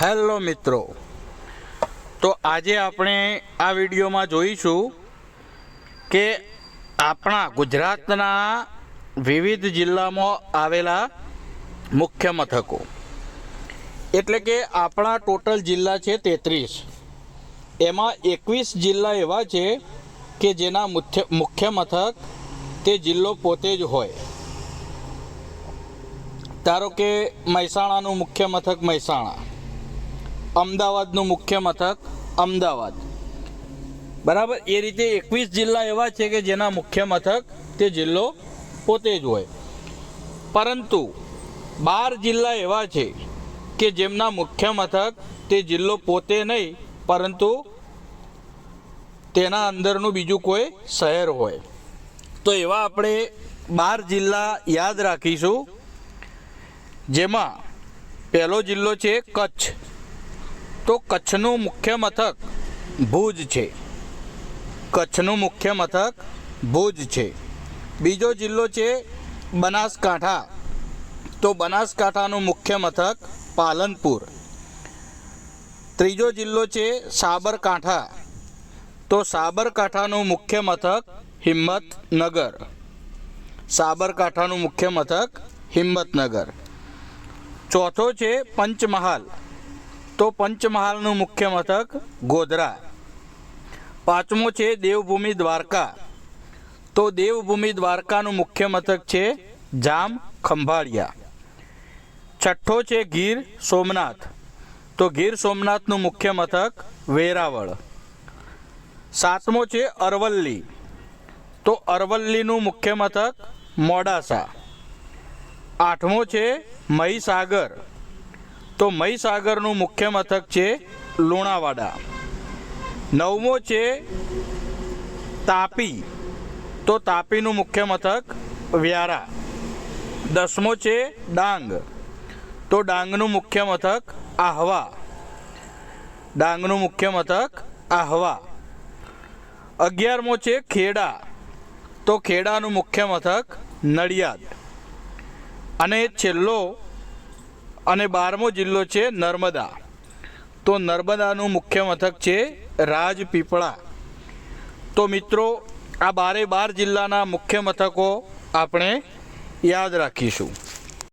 Hello મિત્રો. તો આજે આપણે આ વિડીયોમાં જોઈશું કે આપણા ગુજરાતના વિવિધ જિલ્લામાં આવેલા મુખ્ય મથકો. એટલે કે આપણા ટોટલ જિલ્લા છે તેત્રીસ. એમાં એકવીસ જિલ્લા એવા છે કે જેના મુખ્ય મુખ્ય મથક તે જિલ્લો પોતે જ હોય. ધારો કે મહેસાણાનું મુખ્ય મથક મહેસાણા. અમદાવાદનું મુખ્ય મથક અમદાવાદ. બરાબર? એ રીતે એકવીસ જિલ્લા એવા છે કે જેના મુખ્ય મથક તે જિલ્લો પોતે જ હોય. પરંતુ બાર જિલ્લા એવા છે કે જેમના મુખ્ય મથક તે જિલ્લો પોતે નહીં, પરંતુ તેના અંદરનું બીજું કોઈ શહેર હોય. તો એવા આપણે બાર જિલ્લા યાદ રાખીશું, જેમાં પહેલો જિલ્લો છે કચ્છ. તો કચ્છનું મુખ્ય મથક ભુજ છે. કચ્છનું મુખ્ય મથક ભુજ છે. બીજો જિલ્લો છે બનાસકાંઠા. તો બનાસકાંઠાનું મુખ્ય મથક પાલનપુર. ત્રીજો જિલ્લો છે સાબરકાંઠા. તો સાબરકાંઠાનું મુખ્ય મથક હિંમતનગર. સાબરકાંઠાનું મુખ્ય મથક હિંમતનગર. ચોથો છે પંચમહાલ. તો પંચમહાલનું મુખ્ય મથક ગોધરા. પાંચમો છે દેવભૂમિ દ્વારકા. તો દેવભૂમિ દ્વારકાનું મુખ્ય મથક છે જામ ખંભાળિયા. છઠ્ઠો છે ગીર સોમનાથ. તો ગીર સોમનાથનું મુખ્ય મથક વેરાવળ. સાતમો છે અરવલ્લી. તો અરવલ્લીનું મુખ્ય મથક મોડાસા. આઠમો છે મહીસાગર. તો મહીસાગરનું મુખ્ય મથક છે લુણાવાડા. નવમો છે તાપી. તો તાપીનું મુખ્ય મથક વ્યારા. દસમો છે ડાંગ. તો ડાંગનું મુખ્ય મથક આહવા. ડાંગનું મુખ્ય મથક આહવા. અગિયારમો છે ખેડા. તો ખેડાનું મુખ્ય મથક નડિયાદ. અને છેલ્લો અને બારમો જિલ્લો છે નર્મદા. તો નર્મદાનું મુખ્ય મથક છે રાજપીપળા. તો મિત્રો, આ બારે બાર જિલ્લાના મુખ્ય મથકો આપણે યાદ રાખીશું.